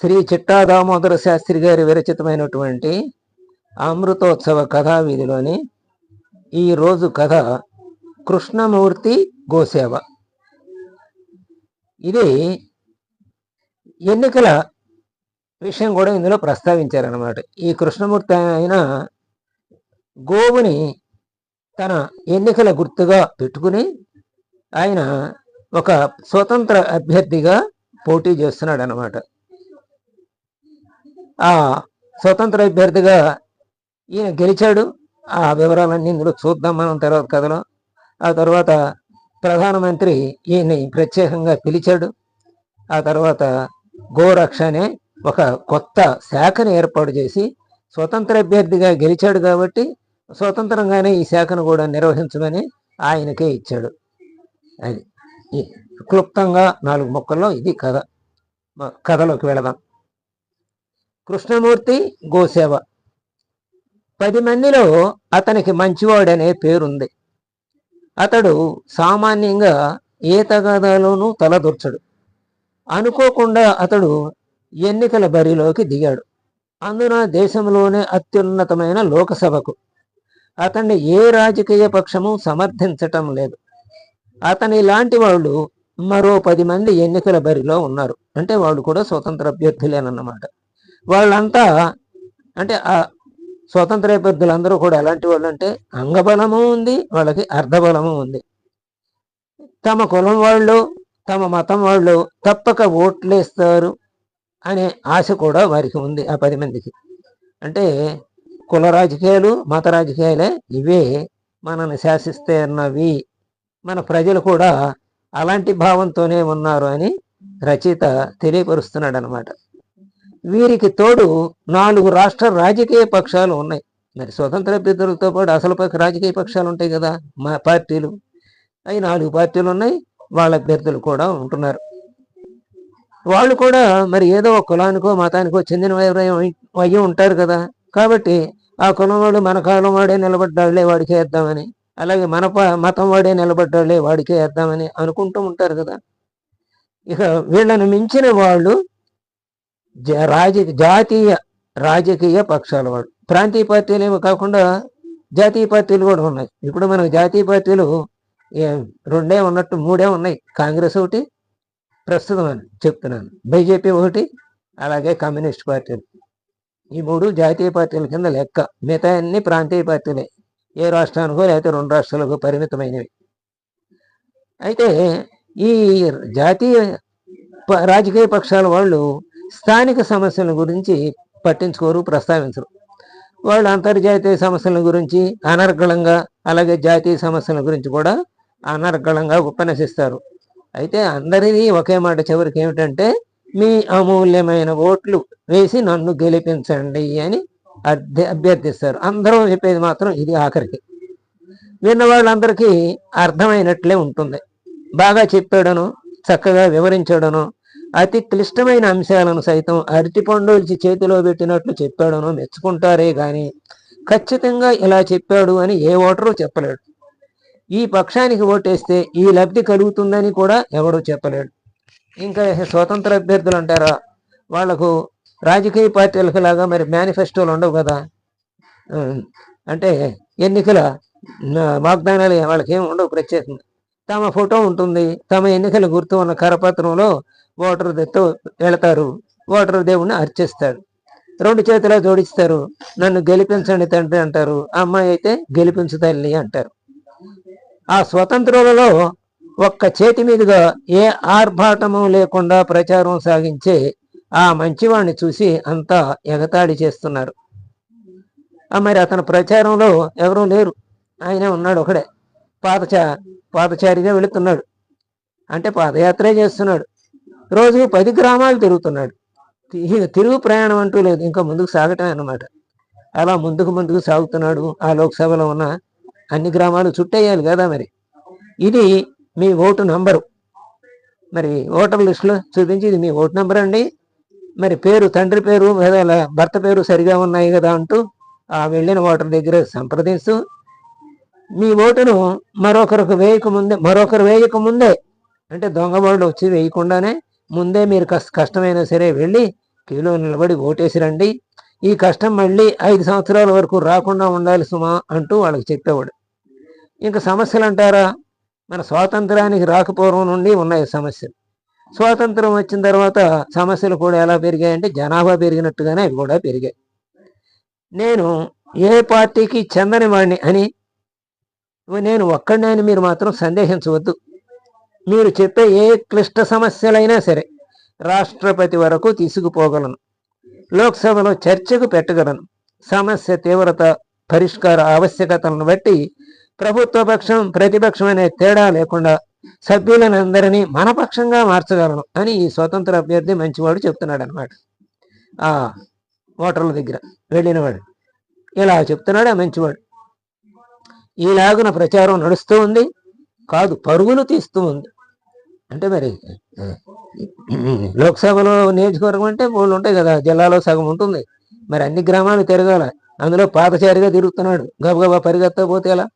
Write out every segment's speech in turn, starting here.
శ్రీ చిట్టా దామోదర శాస్త్రి గారి విరచితమైనటువంటి అమృతోత్సవ కథా వీధిలోని ఈ రోజు కథ కృష్ణమూర్తి గోసేవ. ఇది ఎన్నికల విషయం కూడా ఇందులో ప్రస్తావించారనమాట ఈ కృష్ణమూర్తి ఆయన గోవుని తన ఎన్నికల గుర్తుగా పెట్టుకుని ఆయన ఒక స్వతంత్ర అభ్యర్థిగా పోటీ చేస్తున్నాడు అనమాట ఆ స్వతంత్ర అభ్యర్థిగా ఈయన గెలిచాడు. ఆ వివరాలన్నీ ఇందులో చూద్దాం మనం తర్వాత కథలో. ఆ తర్వాత ప్రధానమంత్రి ఈయన్ని ప్రత్యేకంగా పిలిచాడు. ఆ తర్వాత గోరక్ష అనే ఒక కొత్త శాఖను ఏర్పాటు చేసి స్వతంత్ర అభ్యర్థిగా గెలిచాడు కాబట్టి స్వతంత్రంగానే ఈ శాఖను కూడా నిర్వహించమని ఆయనకే ఇచ్చాడు. అది. ఈ క్లుప్తంగా నాలుగు మొక్కల్లో ఇది కథ. కథలోకి వెళదాం. కృష్ణమూర్తి గోసేవ. పది మందిలో అతనికి మంచివాడనే పేరుంది. అతడు సామాన్యంగా ఏ తగాదాలోనూ తలదొర్చడు. అనుకోకుండా అతడు ఎన్నికల బరిలోకి దిగాడు. అందున దేశంలోనే అత్యున్నతమైన లోకసభకు. అతన్ని ఏ రాజకీయ పక్షము సమర్థించటం లేదు. అతని లాంటి వాళ్ళు మరో పది మంది ఎన్నికల బరిలో ఉన్నారు. అంటే వాళ్ళు కూడా స్వతంత్ర అభ్యర్థులేనన్నమాట. వాళ్ళంతా అంటే ఆ స్వతంత్ర అభ్యర్థులందరూ కూడా ఎలాంటి వాళ్ళు అంటే అంగబలము ఉంది వాళ్ళకి అర్ధబలము ఉంది. తమ కులం వాళ్ళు తమ మతం వాళ్ళు తప్పక ఓట్లేస్తారు అనే ఆశ కూడా వారికి ఉంది ఆ పది మందికి. అంటే కుల రాజకీయాలు మత రాజకీయాలే ఇవే మనల్ని శాసిస్తే అన్నవి మన ప్రజలు కూడా అలాంటి భావంతోనే ఉన్నారు అని రచయిత తెలియపరుస్తున్నాడు అనమాట వీరికి తోడు నాలుగు రాష్ట్ర రాజకీయ పక్షాలు ఉన్నాయి. మరి స్వతంత్ర అభ్యర్థులతో పాటు అసలు రాజకీయ పక్షాలు ఉంటాయి కదా మా పార్టీలు. అవి నాలుగు పార్టీలు ఉన్నాయి వాళ్ళ అభ్యర్థులు కూడా ఉంటున్నారు. వాళ్ళు కూడా మరి ఏదో ఒక కులానికో మతానికో చెందిన వారు అయ్యి ఉంటారు కదా. కాబట్టి ఆ కులం వాడు మన కాలం వాడే నిలబడ్డాళ్ళే వాడికి వేద్దామని అలాగే మన మతం వాడే నిలబడ్డాళ్ళే వాడికే వేద్దామని అనుకుంటూ ఉంటారు కదా. ఇక వీళ్ళను మించిన వాళ్ళు జ- రాజ జాతీయ రాజకీయ పక్షాల వాళ్ళు. ప్రాంతీయ పార్టీలు ఏమి కాకుండా జాతీయ పార్టీలు కూడా ఉన్నాయి. ఇప్పుడు మనకు జాతీయ పార్టీలు రెండే ఉన్నట్టు మూడే ఉన్నాయి. కాంగ్రెస్ ఒకటి ప్రస్తుతం అని చెప్తున్నాను. బీజేపీ ఒకటి అలాగే కమ్యూనిస్ట్ పార్టీలు. ఈ మూడు జాతీయ పార్టీల కింద లెక్క. మిగతా అన్ని ప్రాంతీయ పార్టీలే. ఏ రాష్ట్రానికో లేకపోతే రెండు రాష్ట్రాలకు పరిమితమైనవి. అయితే ఈ జాతీయ ప- రాజకీయ పక్షాల వాళ్ళు స్థానిక సమస్యల గురించి పట్టించుకోరు ప్రస్తావించరు. వాళ్ళు అంతర్జాతీయ సమస్యల గురించి అనర్గళంగా అలాగే జాతీయ సమస్యల గురించి కూడా అనర్గళంగా ఉపన్యసిస్తారు. అయితే అందరిది ఒకే మాట చివరికి ఏమిటంటే మీ అమూల్యమైన ఓట్లు వేసి నన్ను గెలిపించండి అని అభ్య అభ్యర్థిస్తారు. అందరూ చెప్పేది మాత్రం ఇది ఆఖరికి. విన్న వాళ్ళందరికీ అర్థమైనట్లే ఉంటుంది. బాగా చెప్పాడను చక్కగా వివరించాడను అతి క్లిష్టమైన అంశాలను సైతం అరటిపండుల్చి చేతిలో పెట్టినట్లు చెప్పాడను మెచ్చుకుంటారే కానీ ఖచ్చితంగా ఇలా చెప్పాడు అని ఏ ఓటరు చెప్పలేడు. ఈ పక్షానికి ఓటేస్తే ఈ లబ్ధి కలుగుతుందని కూడా ఎవరు చెప్పలేడు. ఇంకా స్వతంత్ర అభ్యర్థులు అంటారా? వాళ్ళకు రాజకీయ పార్టీలకు లాగా మరి మేనిఫెస్టోలు ఉండవు కదా. అంటే ఎన్నికల వాగ్దానాలు వాళ్ళకి ఏమి ఉండవు ప్రత్యేకంగా. తమ ఫోటో ఉంటుంది తమ ఎన్నికల గుర్తు ఉన్న కరపత్రంలో ఓటర్తో వెళతారు ఓటరు దేవుణ్ణి అర్చిస్తాడు రెండు చేతిలో జోడిస్తారు నన్ను గెలిపించండి తండ్రి అంటారు అమ్మాయి అయితే గెలిపించు తల్లి అంటారు. ఆ స్వతంత్రులలో ఒక్క చేతి మీదుగా ఏ ఆర్భాటము లేకుండా ప్రచారం సాగించే ఆ మంచివాణ్ణి చూసి అంతా ఎగతాళి చేస్తున్నారు. ఆ మరి అతని ప్రచారంలో ఎవరూ లేరు. ఆయనే ఉన్నాడు ఒకడే. పాదచా పాదచారిగా వెళుతున్నాడు. అంటే పాదయాత్రే చేస్తున్నాడు. రోజు పది గ్రామాలు తిరుగుతున్నాడు. తిరుగు ప్రయాణం అంటూ లేదు. ఇంకా ముందుకు సాగటమే అన్నమాట. అలా ముందుకు ముందుకు సాగుతున్నాడు. ఆ లోక్సభలో ఉన్న అన్ని గ్రామాలు చుట్టేయాలి కదా మరి. ఇది మీ ఓటు నంబరు. మరి ఓటర్ లిస్టులో చూపించి ఇది మీ ఓటు నంబర్ అండి మరి పేరు తండ్రి పేరు లేదా భర్త పేరు సరిగా ఉన్నాయి కదా అంటూ ఆ వెళ్ళిన ఓటర్ దగ్గర సంప్రదిస్తూ మీ ఓటును మరొకరికి వేయక ముందే మరొకరు వేయక ముందే అంటే దొంగ వాళ్ళు వచ్చి వేయకుండానే ముందే మీరు కష్ట కష్టమైనా సరే వెళ్ళి క్యూలో నిలబడి ఓటేసి రండి. ఈ కష్టం మళ్ళీ ఐదు సంవత్సరాల వరకు రాకుండా ఉండాలి సుమా అంటూ వాళ్ళకి చెప్పేవాడు. ఇంకా సమస్యలు అంటారా? మన స్వాతంత్రానికి రాకపోవడం నుండి ఉన్నాయి సమస్యలు. స్వాతంత్రం వచ్చిన తర్వాత సమస్యలు కూడా ఎలా పెరిగాయంటే జనాభా పెరిగినట్టుగానే అవి కూడా పెరిగాయి. నేను ఏ పార్టీకి చెందని వాడిని అని నేను ఒక్కడినే అని మీరు మాత్రం సందేహించవద్దు. మీరు చెప్పే ఏ క్లిష్ట సమస్యలైనా సరే రాష్ట్రపతి వరకు తీసుకుపోగలను. లోక్సభలో చర్చకు పెట్టగలను. సమస్య తీవ్రత పరిష్కార ఆవశ్యకతలను బట్టి ప్రభుత్వ పక్షం ప్రతిపక్షం అనే తేడా లేకుండా సభ్యులను అందరినీ మనపక్షంగా మార్చగలను అని ఈ స్వతంత్ర అభ్యర్థి మంచివాడు చెప్తున్నాడు అనమాట ఆ ఓటర్ల దగ్గర వెళ్ళినవాడు. ఇలా చెప్తున్నాడు ఆ మంచివాడు. ఈలాగున ప్రచారం నడుస్తూ ఉంది. కాదు పరుగులు తీస్తూ ఉంది. అంటే మరి లోక్సభలో నియోజకవర్గం అంటే మూడు ఉంటాయి కదా జిల్లాలో సగం ఉంటుంది. మరి అన్ని గ్రామాలు తిరగాల. అందులో పాతచారిగా తిరుగుతున్నాడు. గబగబా పరిగెత్తకపోతే ఎలా?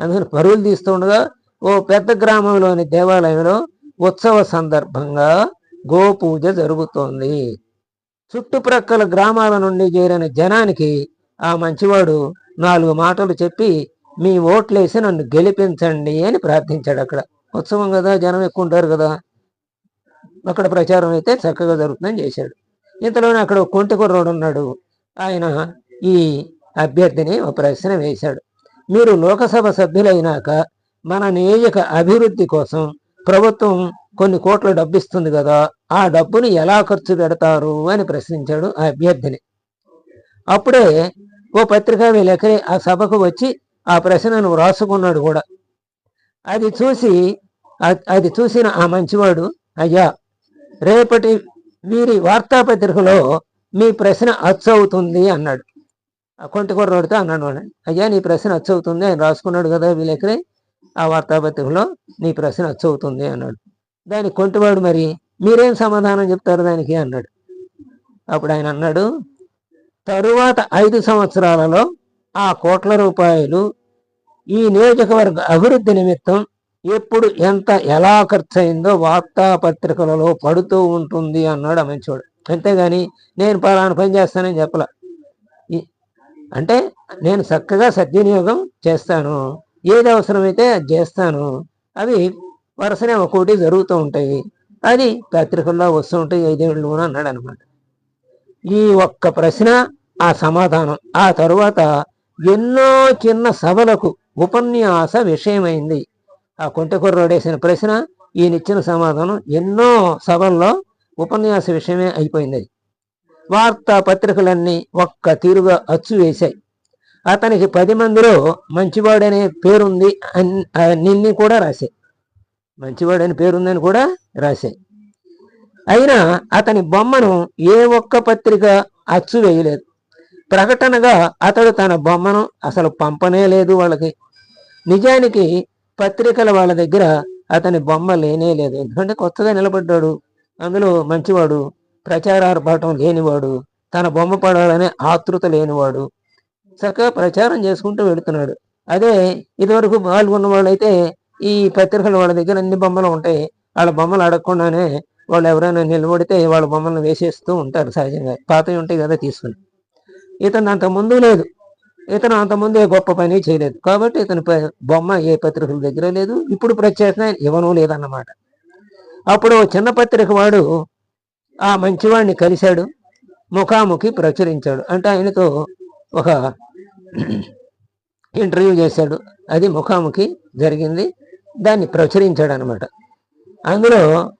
అందుకని పరుగులు తీస్తుండగా ఓ పెద్ద గ్రామంలోని దేవాలయంలో ఉత్సవ సందర్భంగా గోపూజ జరుగుతోంది. చుట్టుప్రక్కల గ్రామాల నుండి చేరిన జనానికి ఆ మంచివాడు నాలుగు మాటలు చెప్పి మీ ఓట్లేసి నన్ను గెలిపించండి అని ప్రార్థించాడు అక్కడ. ఉత్సవం కదా జనం ఎక్కువ ఉంటారు కదా. అక్కడ ప్రచారం అయితే చక్కగా జరుగుతుందని చేశాడు. ఇంతలోనే అక్కడ ఒక కొంటి కుర్రోడు ఉన్నాడు. ఆయన ఈ అభ్యర్థిని ఒక ప్రశ్న వేశాడు. మీరు లోకసభ సభ్యులైనాక మన నియోజక అభివృద్ధి కోసం ప్రభుత్వం కొన్ని కోట్ల డబ్బు ఇస్తుంది కదా ఆ డబ్బుని ఎలా ఖర్చు పెడతారు అని ప్రశ్నించాడు ఆ అభ్యర్థిని. అప్పుడే ఓ పత్రికా విలేకరి ఆ సభకు వచ్చి ఆ ప్రశ్నను వ్రాసుకున్నాడు కూడా. అది చూసి అది చూసిన ఆ మంచివాడు అయ్యా రేపటి వీరి వార్తాపత్రికలో మీ ప్రశ్న అచ్చు అవుతుంది అన్నాడు. ఆ కొంటి కుర్రోడితో అన్నాడు అయ్యా నీ ప్రశ్న అచ్చవుతుంది అవుతుంది రాసుకున్నాడు కదా విలేకరి. ఆ వార్తాపత్రికలో నీ ప్రశ్న అచ్చు అవుతుంది అన్నాడు. దానికి కొంటివాడు మరి మీరేం సమాధానం చెప్తారు దానికి అన్నాడు. అప్పుడు ఆయన అన్నాడు తరువాత ఐదు సంవత్సరాలలో ఆ కోట్ల రూపాయలు ఈ నియోజకవర్గ అభివృద్ధి నిమిత్తం ఎప్పుడు ఎంత ఎలా ఖర్చయిందో వార్తాపత్రికలలో పడుతూ ఉంటుంది అన్నాడు ఆ అంతేగాని నేను పలానా పని చేస్తానని చెప్పల. అంటే నేను చక్కగా సద్వినియోగం చేస్తాను. ఏది అవసరమైతే అది చేస్తాను. అవి వరుసనే ఒక్కోటి జరుగుతూ ఉంటాయి. అది పత్రికల్లో వస్తూ ఉంటాయి. ఐదేళ్ళు అన్నాడు అనమాట ఈ ఒక్క ప్రశ్న ఆ సమాధానం. ఆ తరువాత ఎన్నో చిన్న సభలకు ఉపన్యాస విషయమైంది. ఆ కొంటకుర్రోడేసిన ప్రశ్న ఈయనిచ్చిన సమాధానం ఎన్నో సభల్లో ఉపన్యాస విషయమే అయిపోయింది. వార్తా పత్రికలన్నీ ఒక్క తీరుగా అచ్చు వేశాయి. అతనికి పది మందిలో మంచివాడనే పేరుంది అన్- అన్ని కూడా రాశాయి మంచివాడని పేరుందని కూడా రాశాయి అయినా అతని బొమ్మను ఏ ఒక్క పత్రిక అచ్చు వేయలేదు. ప్రకటనగా అతడు తన బొమ్మను అసలు పంపనే లేదు వాళ్ళకి. నిజానికి పత్రికల వాళ్ళ దగ్గర అతని బొమ్మ లేనే లేదు. ఎందుకంటే కొత్తగా నిలబడ్డాడు. అందులో మంచివాడు ప్రచారార్భాటం లేనివాడు తన బొమ్మ పడాలనే ఆతృత లేనివాడు చక్కగా ప్రచారం చేసుకుంటూ వెళుతున్నాడు. అదే ఇదివరకు పాల్గొన్న వాళ్ళైతే ఈ పత్రికల వాళ్ళ దగ్గర అన్ని బొమ్మలు ఉంటాయి. వాళ్ళ బొమ్మలు అడగకుండానే వాళ్ళు ఎవరైనా నిలబడితే వాళ్ళ బొమ్మలను వేసేస్తూ ఉంటారు సహజంగా. పాతవి ఉంటాయి కదా తీసుకుని. ఇతను అంత ముందు లేదు. ఇతను అంత ఏ గొప్ప పని చేయలేదు. కాబట్టి ఇతని బొమ్మ ఏ పత్రికల దగ్గర లేదు. ఇప్పుడు ప్రత్యేకత ఇవ్వను లేదన్నమాట. అప్పుడు చిన్న పత్రిక వాడు ఆ మంచివాడిని కలిశాడు. ముఖాముఖి ప్రచురించాడు. అంటే ఆయనతో ఒక ఇంటర్వ్యూ చేశాడు. అది ముఖాముఖి జరిగింది. దాన్ని ప్రచురించాడు అనమాట అందులో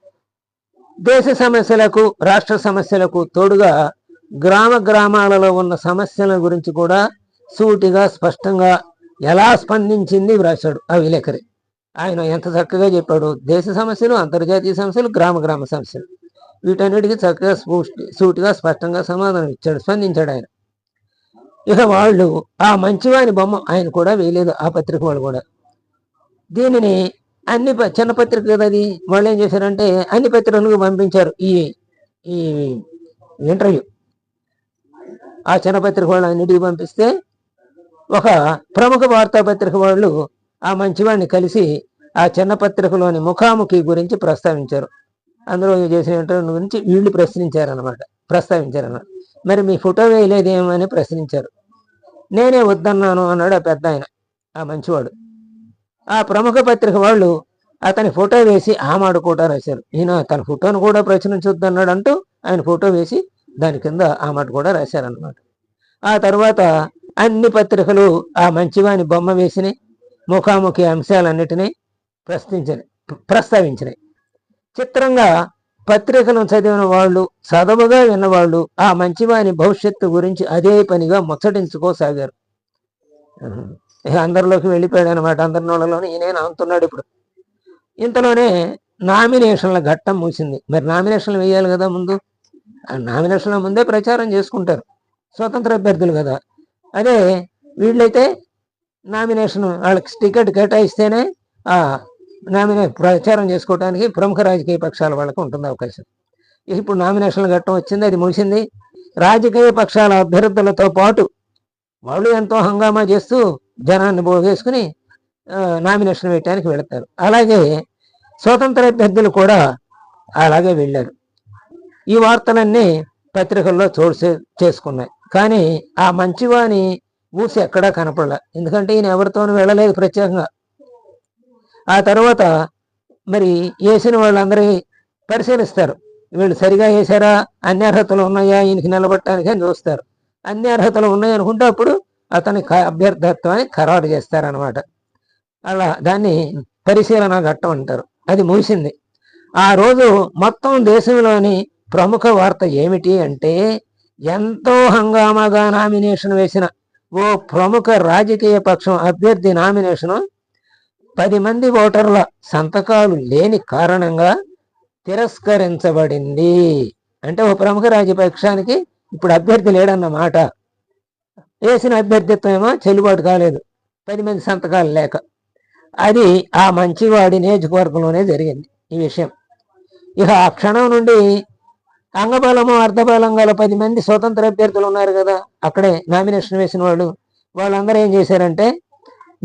దేశ సమస్యలకు రాష్ట్ర సమస్యలకు తోడుగా గ్రామ గ్రామాలలో ఉన్న సమస్యల గురించి కూడా సూటిగా స్పష్టంగా ఎలా స్పందించింది వ్రాశాడు ఆ విలేకరి. ఆయన ఎంత చక్కగా చెప్పాడు. దేశ సమస్యలు అంతర్జాతీయ సమస్యలు గ్రామ గ్రామ సమస్యలు. వీటన్నిటికీ చక్కగా స్పూష్టి- సూటిగా స్పష్టంగా సమాధానం ఇచ్చాడు స్పందించాడు ఆయన. ఇక వాళ్ళు ఆ మంచివాని బొమ్మ ఆయన కూడా వేయలేదు ఆ పత్రిక వాళ్ళు కూడా. దీనిని అన్ని ప- చిన్న పత్రిక కదా అది? వాళ్ళు ఏం చేశారంటే అన్ని పత్రికలకు పంపించారు ఈ ఈ ఇంటర్వ్యూ. ఆ చిన్న పత్రిక వాళ్ళు అన్నిటికీ పంపిస్తే ఒక ప్రముఖ వార్తాపత్రిక వాళ్ళు ఆ మంచివాడిని కలిసి ఆ చిన్న పత్రికలోని ముఖాముఖి గురించి ప్రస్తావించారు. అందులో చేసిన గురించి వీళ్ళు ప్రశ్నించారనమాట ప్రస్తావించారన్నమాట. మరి మీ ఫోటో వేయలేదేమని ప్రశ్నించారు. నేనే వద్దన్నాను అన్నాడు ఆ పెద్ద ఆయన ఆ మంచివాడు. ఆ ప్రముఖ పత్రిక వాళ్ళు అతని ఫోటో వేసి ఆ మాట కూడా రాశారు. ఈయన తన ఫోటోను కూడా ప్రచురించొద్దన్నాడు అంటూ ఆయన ఫోటో వేసి దాని కింద ఆ మాట కూడా రాశారనమాట ఆ తర్వాత అన్ని పత్రికలు ఆ మంచివాని బొమ్మ వేసినాయి ముఖాముఖి అంశాలన్నిటినీ ప్రశ్నించినాయి ప్రస్తావించినాయి. చిత్రంగా పత్రికలను చదివిన వాళ్ళు చదవగా విన్నవాళ్ళు ఆ మంచివాని భవిష్యత్తు గురించి అదే పనిగా ముచ్చటించుకోసాగారు. అందరిలోకి వెళ్ళిపోయాడు అనమాట అందరి నోళ్ళలోనే ఈయన అంతున్నాడు ఇప్పుడు. ఇంతలోనే నామినేషన్ల ఘట్టం మూసింది. మరి నామినేషన్లు వేయాలి కదా ముందు? ఆ నామినేషన్ల ముందే ప్రచారం చేసుకుంటారు. స్వతంత్ర అభ్యర్థులు కదా. అదే వీళ్ళైతే నామినేషన్ వాళ్ళకి టికెట్ కేటాయిస్తేనే ఆ నామినే ప్రచారం చేసుకోవడానికి ప్రముఖ రాజకీయ పక్షాల వాళ్ళకి ఉంటుంది అవకాశం. ఇప్పుడు నామినేషన్లు ఘట్టం వచ్చింది అది ముగిసింది. రాజకీయ పక్షాల అభ్యర్థులతో పాటు వాళ్ళు ఎంతో హంగామా చేస్తూ జనాన్ని భోగేసుకుని నామినేషన్ వేయటానికి వెళతారు. అలాగే స్వతంత్ర అభ్యర్థులు కూడా అలాగే వెళ్ళారు. ఈ వార్తలన్నీ పత్రికల్లో చోటు చేసుకున్నాయి. కానీ ఆ మంచివాని ఊసి ఎక్కడా కనపడలే. ఎందుకంటే ఈయన ఎవరితోనూ వెళ్ళలేదు ప్రత్యేకంగా. ఆ తర్వాత మరి వేసిన వాళ్ళందరి పరిశీలిస్తారు. వీళ్ళు సరిగా వేసారా అన్ని అర్హతలు ఉన్నాయా? ఈయనకి నిలబట్టడానికి అని చూస్తారు. అన్ని అర్హతలు ఉన్నాయనుకుంటే అప్పుడు అతని అభ్యర్థత్వాన్ని ఖరారు చేస్తారనమాట అలా దాన్ని పరిశీలన ఘట్టం అంటారు. అది ముగిసింది. ఆ రోజు మొత్తం దేశంలోని ప్రముఖ వార్త ఏమిటి అంటే ఎంతో హంగామాగా నామినేషన్ వేసిన ఓ ప్రముఖ రాజకీయ పక్షం అభ్యర్థి నామినేషను పది మంది ఓటర్ల సంతకాలు లేని కారణంగా తిరస్కరించబడింది. అంటే ఓ ప్రముఖ రాజపక్షానికి ఇప్పుడు అభ్యర్థి లేడన్నమాట. వేసిన అభ్యర్థిత్వం ఏమో చెల్లుబాటు కాలేదు. పది మంది సంతకాలు లేక. అది ఆ మంచివాడి నియోజకవర్గంలోనే జరిగింది ఈ విషయం. ఇక ఆ క్షణం నుండి అంగబలము అర్ధబలం గల పది మంది స్వతంత్ర అభ్యర్థులు ఉన్నారు కదా. అక్కడే నామినేషన్ వేసిన వాళ్ళు. వాళ్ళందరూ ఏం చేశారంటే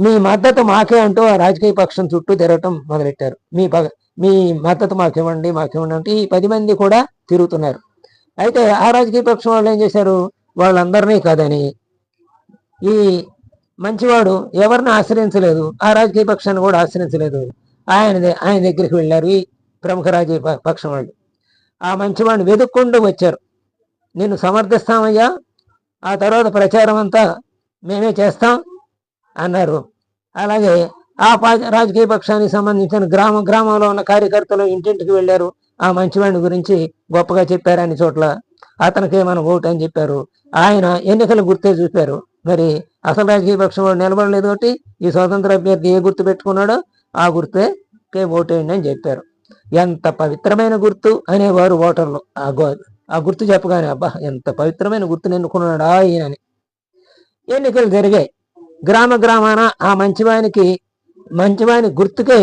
మీ మద్దతు మాకే అంటూ ఆ రాజకీయ పక్షం చుట్టూ తిరగటం మొదలెట్టారు. మీ మీ మద్దతు మాకు ఇవ్వండి మాకు ఇవ్వండి అంటే ఈ పది మంది కూడా తిరుగుతున్నారు. అయితే ఆ రాజకీయ పక్షం వాళ్ళు ఏం చేశారు? వాళ్ళందరినీ కాదని ఈ మంచివాడు ఎవరిని ఆశ్రయించలేదు ఆ రాజకీయ పక్షాన్ని కూడా ఆశ్రయించలేదు. ఆయన ఆయన దగ్గరికి వెళ్ళారు ఈ ప్రముఖ రాజకీయ పక్షం వాళ్ళు. ఆ మంచివాడిని వెతుక్కుంటూ వచ్చారు. నిన్ను సమర్థిస్తామయ్యా ఆ తర్వాత ప్రచారం అంతా మేమే చేస్తాం అన్నారు. అలాగే ఆ రాజకీయ పక్షానికి సంబంధించిన గ్రామ గ్రామంలో ఉన్న కార్యకర్తలు ఇంటింటికి వెళ్ళారు. ఆ మంచివాడిని గురించి గొప్పగా చెప్పారని చోట్ల. అతనికి మనం ఓటు అని చెప్పారు. ఆయన ఎన్నికలు గుర్తే చూపారు మరి అసలు రాజకీయ పక్షం వాడు నిలబడలేదు కాబట్టి ఈ స్వతంత్ర అభ్యర్థి ఏ గుర్తు పెట్టుకున్నాడో ఆ గుర్తే ఓటేయండి అని చెప్పారు. ఎంత పవిత్రమైన గుర్తు అనేవారు ఓటర్లు. ఆ ఆ గుర్తు చెప్పగానే అబ్బా ఎంత పవిత్రమైన గుర్తుని ఎన్నుకున్నాడా ఈయనని ఎన్నికలు జరిగాయి. గ్రామ గ్రామాన ఆ మంచివానికి మంచివాని గుర్తుకే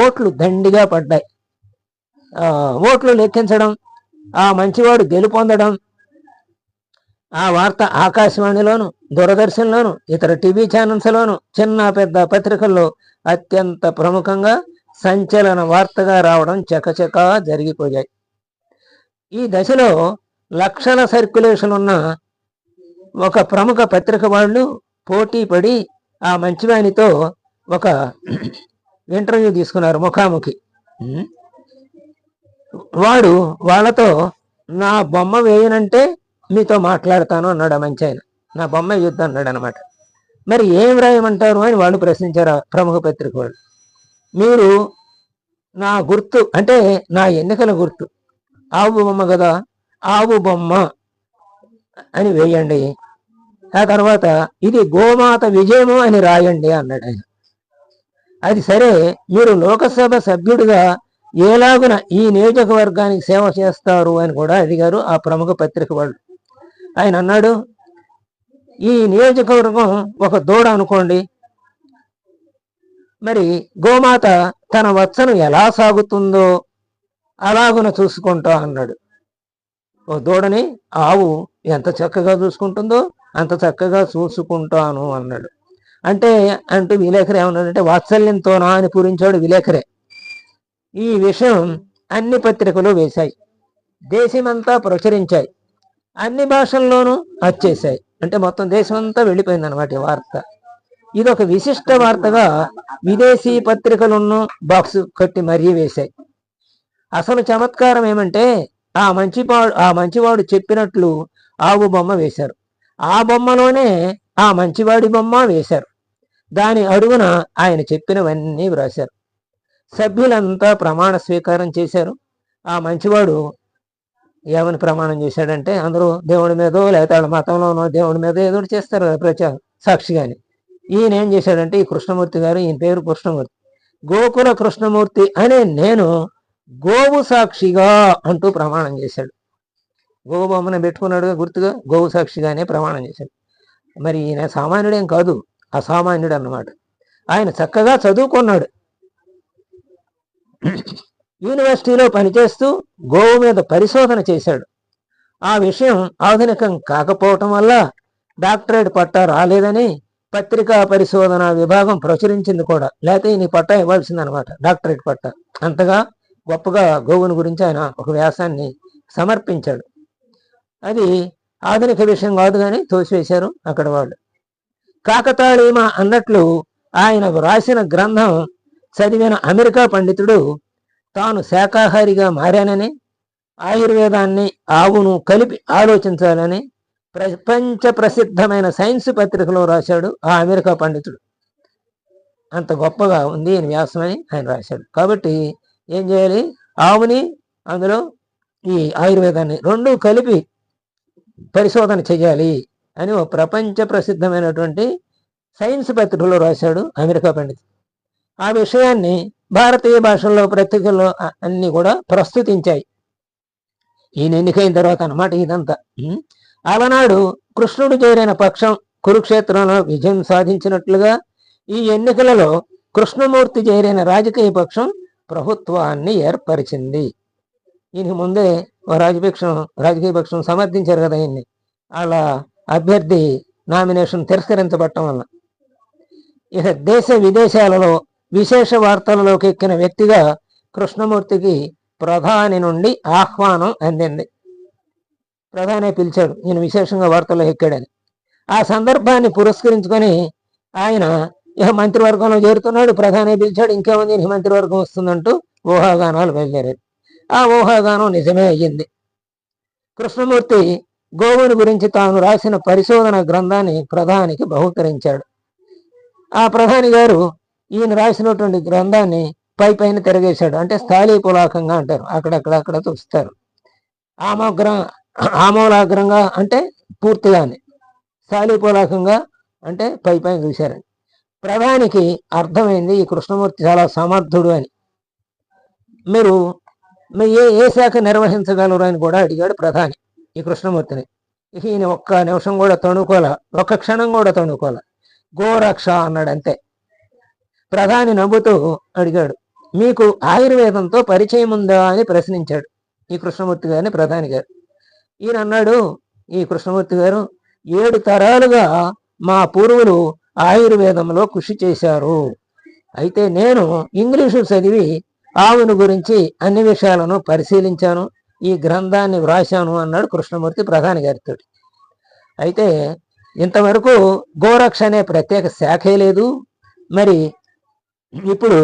ఓట్లు దండిగా పడ్డాయి. ఓట్లు లెక్కించడం ఆ మంచివాడు గెలుపొందడం ఆ వార్త ఆకాశవాణిలోను దూరదర్శన్లోను ఇతర టీవీ ఛానల్స్లోను చిన్న పెద్ద పత్రికల్లో అత్యంత ప్రముఖంగా సంచలన వార్తగా రావడం చకచకా జరిగిపోయాయి. ఈ దశలో లక్షల సర్క్యులేషన్ ఉన్న ఒక ప్రముఖ పత్రిక వాళ్ళు పోటీ పడి ఆ మంచివానితో ఒక ఇంటర్వ్యూ తీసుకున్నారు ముఖాముఖి. వాడు వాళ్ళతో నా బొమ్మ వేయనంటే మీతో మాట్లాడతాను అన్నాడు ఆ మంచి ఆయన నా బొమ్మ యుద్ధం అన్నాడు అనమాట మరి ఏం రాయమంటారు అని వాళ్ళు ప్రశ్నించారు ప్రముఖ పత్రిక వాళ్ళు మీరు నా గుర్తు అంటే నా ఎన్నికల గుర్తు. ఆవు బొమ్మ కదా ఆవు బొమ్మ అని వేయండి. ఆ తర్వాత ఇది గోమాత విజయము అని రాయండి అన్నాడు ఆయన. అది సరే మీరు లోకసభ సభ్యుడిగా ఏలాగున ఈ నియోజకవర్గానికి సేవ చేస్తారు అని కూడా అడిగారు ఆ ప్రముఖ పత్రిక వాళ్ళు. ఆయన అన్నాడు ఈ నియోజకవర్గం ఒక దూడ అనుకోండి. మరి గోమాత తన వచ్చను ఎలా సాగుతుందో అలాగున చూసుకుంటా అన్నాడు. ఓ దూడని ఆవు ఎంత చక్కగా చూసుకుంటుందో అంత చక్కగా చూసుకుంటాను అన్నాడు. అంటే అంటూ విలేకరు ఏమన్నాడంటే వాత్సల్యంతోనా అని పూరించాడు విలేకరే. ఈ విషయం అన్ని పత్రికలు వేశాయి. దేశమంతా ప్రచురించాయి. అన్ని భాషల్లోనూ వచ్చేసాయి అంటే మొత్తం దేశమంతా వెళ్ళిపోయింది అనమాట ఈ వార్త. ఇది ఒక విశిష్ట వార్తగా విదేశీ పత్రికలను బాక్స్ కట్టి మరీ వేశాయి. అసలు చమత్కారం ఏమంటే ఆ మంచివాడు ఆ మంచివాడు చెప్పినట్లు ఆవు బొమ్మ వేశారు. ఆ బొమ్మలోనే ఆ మంచివాడి బొమ్మ వేశారు. దాని అడుగున ఆయన చెప్పినవన్నీ వ్రాశారు. సభ్యులంతా ప్రమాణ స్వీకారం చేశారు. ఆ మంచివాడు ఏమని ప్రమాణం చేశాడంటే అందరూ దేవుడి మీదో లేకపోతే వాళ్ళ మతంలోనో దేవుడి మీద ఏదో చేస్తారు ప్రచారం సాక్షిగాని. ఈయన ఏం చేశాడంటే ఈ కృష్ణమూర్తి గారు ఈయన పేరు కృష్ణమూర్తి. గోకుల కృష్ణమూర్తి అనే నేను గోవు సాక్షిగా అంటూ ప్రమాణం చేశాడు. గోవు బొమ్మను పెట్టుకున్నాడుగా గుర్తుగా? గోవు సాక్షిగానే ప్రమాణం చేశాడు. మరి ఈయన సామాన్యుడేం కాదు అసామాన్యుడు అన్నమాట ఆయన చక్కగా చదువుకున్నాడు. యూనివర్సిటీలో పనిచేస్తూ గోవు మీద పరిశోధన చేశాడు. ఆ విషయం ఆధునికం కాకపోవటం వల్ల డాక్టరేట్ పట్టా రాలేదని పత్రికా పరిశోధన విభాగం ప్రచురించింది కూడా. లేకపోతే ఈయన పట్టా ఇవ్వాల్సిందనమాట డాక్టరేట్ పట్టా. అంతగా గొప్పగా గోవుని గురించి ఆయన ఒక వ్యాసాన్ని సమర్పించాడు. అది ఆధునిక విషయం కాదు కానీ తోసివేశారు అక్కడ వాళ్ళు. కాకతాళీమ అన్నట్లు ఆయన వ్రాసిన గ్రంథం చదివిన అమెరికా పండితుడు తాను శాకాహారిగా మారానని ఆయుర్వేదాన్ని ఆవును కలిపి ఆలోచించాలని ప్రపంచ ప్రసిద్ధమైన సైన్స్ పత్రికలో రాశాడు ఆ అమెరికా పండితుడు. అంత గొప్పగా ఉంది ఈయన వ్యాసమని ఆయన రాశాడు. కాబట్టి ఏం చేయాలి? ఆవుని అందులో ఈ ఆయుర్వేదాన్ని రెండు కలిపి పరిశోధన చేయాలి అని ఓ ప్రపంచ ప్రసిద్ధమైనటువంటి సైన్స్ పత్రికలో రాశాడు అమెరికా పండితుడు. ఆ విషయాన్ని భారతీయ భాషల్లో పత్రికల్లో అన్ని కూడా ప్రస్తుతించాయి. ఈయన ఎన్నికైన తర్వాత అన్నమాట ఇదంతా. అలనాడు కృష్ణుడు చేరిన పక్షం కురుక్షేత్రంలో విజయం సాధించినట్లుగా ఈ ఎన్నికలలో కృష్ణమూర్తి చేరిన రాజకీయ పక్షం ప్రభుత్వాన్ని ఏర్పరిచింది. దీనికి ముందే ఓ రాజపక్షం రాజకీయ పక్షం సమర్థించారు కదా ఆయన్ని. అలా అభ్యర్థి నామినేషన్ తిరస్కరించబడటం వల్ల. ఇక దేశ విదేశాలలో విశేష వార్తలలోకి ఎక్కిన వ్యక్తిగా కృష్ణమూర్తికి ప్రధాని నుండి ఆహ్వానం అందింది. ప్రధానే పిలిచాడు ఈయన విశేషంగా వార్తల్లో ఎక్కాడని. ఆ సందర్భాన్ని పురస్కరించుకొని ఆయన ఇక మంత్రివర్గంలో చేరుతున్నాడు ప్రధాని పిలిచాడు ఇంకేముంది మంత్రివర్గం వస్తుందంటూ ఊహాగానాలు బయలుదేరారు ఆ ఊహాగానం నిజమే అయ్యింది. కృష్ణమూర్తి గోవుని గురించి తాను రాసిన పరిశోధన గ్రంథాన్ని ప్రధానికి బహుకరించాడు. ఆ ప్రధాని గారు ఈయన రాసినటువంటి గ్రంథాన్ని పై పైన తిరగేశాడు. అంటే స్థాళీ పులాకంగా అంటారు. అక్కడక్కడక్కడ చూస్తారు. ఆమోగ్ర ఆమూలాగ్రంగా అంటే పూర్తిగానే. స్థాళీ పులాకంగా అంటే పై పైన చూశారని. ప్రధానికి అర్థమైంది ఈ కృష్ణమూర్తి చాలా సమర్థుడు అని. మీరు మీ ఏ ఏ శాఖ నిర్వహించగలరు అని కూడా అడిగాడు ప్రధాని ఈ కృష్ణమూర్తిని. ఈయన ఒక్క నిమిషం కూడా తణుకోల ఒక్క క్షణం కూడా తణుకోల. గోరక్ష అన్నాడు అంతే ప్రధాని నవ్వుతూ అడిగాడు మీకు ఆయుర్వేదంతో పరిచయం ఉందా అని ప్రశ్నించాడు ఈ కృష్ణమూర్తి గారిని ప్రధాని గారు. ఈయన అన్నాడు ఈ కృష్ణమూర్తి గారు ఏడు తరాలుగా మా పూర్వులు ఆయుర్వేదంలో కృషి చేశారు. అయితే నేను ఇంగ్లీషు చదివి ఆవును గురించి అన్ని విషయాలను పరిశీలించాను ఈ గ్రంథాన్ని వ్రాశాను అన్నాడు కృష్ణమూర్తి ప్రధాని గారితో. అయితే ఇంతవరకు గోరక్ష అనే ప్రత్యేక శాఖే లేదు. మరి ఇప్పుడు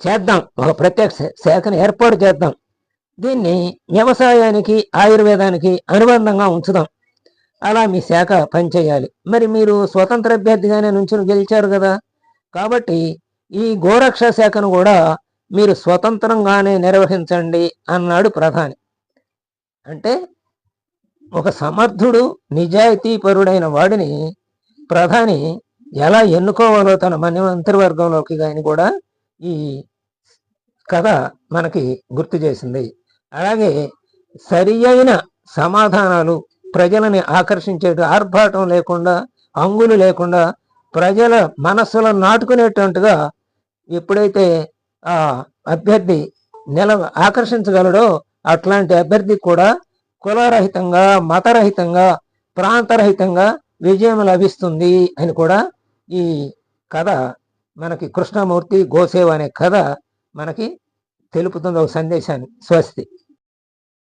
చేద్దాం ఒక ప్రత్యేక శాఖను ఏర్పాటు చేద్దాం. దీన్ని వ్యవసాయానికి ఆయుర్వేదానికి అనుబంధంగా ఉంచుదాం. అలా మీ శాఖ పనిచేయాలి. మరి మీరు స్వతంత్ర అభ్యర్థిగానే నుంచి గెలిచారు కదా. కాబట్టి ఈ గోరక్ష శాఖను కూడా మీరు స్వతంత్రంగానే నిర్వహించండి అన్నాడు ప్రధాని. అంటే ఒక సమర్థుడు నిజాయితీపరుడైన వాడిని ప్రధాని ఎలా ఎన్నుకోవాలో తన మన మంత్రివర్గంలోకి కానీ కూడా ఈ కథ మనకి గుర్తు చేసింది. అలాగే సరి అయిన సమాధానాలు ప్రజలని ఆకర్షించే ఆర్భాటం లేకుండా అంగులు లేకుండా ప్రజల మనస్సులను నాటుకునేటట్టుగా ఎప్పుడైతే ఆ అభ్యర్థి నిల ఆకర్షించగలడో అట్లాంటి అభ్యర్థికి కూడా కులరహితంగా మతరహితంగా ప్రాంతరహితంగా విజయం లభిస్తుంది అని కూడా ఈ కథ మనకి కృష్ణమూర్తి గోసేవ అనే కథ మనకి తెలుపుతుంది ఒక సందేశాన్ని. స్వస్తి.